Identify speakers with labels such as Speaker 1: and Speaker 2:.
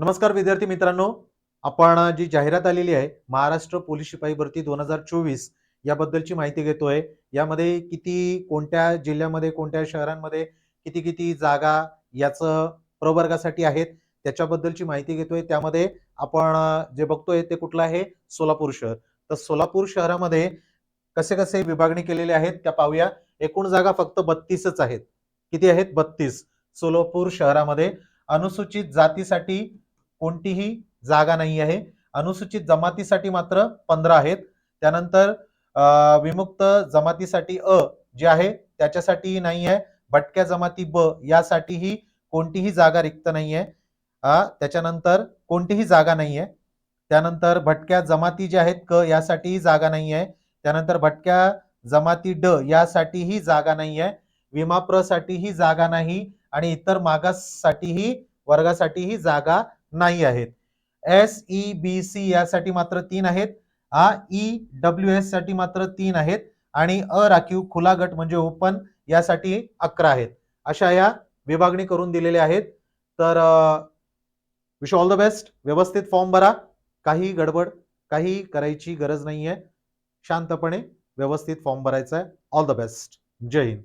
Speaker 1: नमस्कार विद्यार्थी मित्रांनो. आपण जी जाहिरात आलेली आहे महाराष्ट्र पोलीस शिपाई भरती दोन हजार चोवीस याबद्दलची माहिती घेतोय. यामध्ये किती कोणत्या जिल्ह्यामध्ये कोणत्या शहरांमध्ये किती किती जागा याचं प्रवर्गासाठी आहेत त्याच्याबद्दलची माहिती घेतोय. त्यामध्ये आपण जे बघतोय ते कुठलं आहे? सोलापूर शहर. तर सोलापूर शहरामध्ये कसे कसे विभागणी केलेले आहेत त्या पाहूया. एकूण जागा फक्त बत्तीसच आहेत. किती आहेत? बत्तीस. सोलापूर शहरामध्ये अनुसूचित जातीसाठी कोणतीही जागा नाही आहे. अनुसूचित जमातीसाठी मात्र पंधरा आहेत. त्यानंतर विमुक्त जमातीसाठी अ जे आहे त्याच्यासाठीही नाही आहे. भटक्या जमाती ब यासाठीही कोणतीही जागा रिक्त नाही आहे. त्याच्यानंतर कोणतीही जागा नाही आहे. त्यानंतर भटक्या जमाती ज्या आहेत क यासाठीही जागा नाही आहे. त्यानंतर भटक्या जमाती ड यासाठीही जागा नाही आहे. विमा जागा नाही आणि इतर मागाससाठीही वर्गासाठीही जागा नाही आहेत. एस ई बी सी यासाठी मात्र तीन आहेत. आ ई डब्ल्यू एससाठी मात्र तीन आहेत. आणि अ राखीव खुला गट म्हणजे ओपन यासाठी अकरा आहेत. अशा या विभागणी करून दिलेल्या आहेत. तर विश ऑल द बेस्ट व्यवस्थित फॉर्म भरा. काही गडबड काही करायची गरज नाहीये. शांतपणे व्यवस्थित फॉर्म भरायचा आहे ऑल द बेस्ट जय हिंद.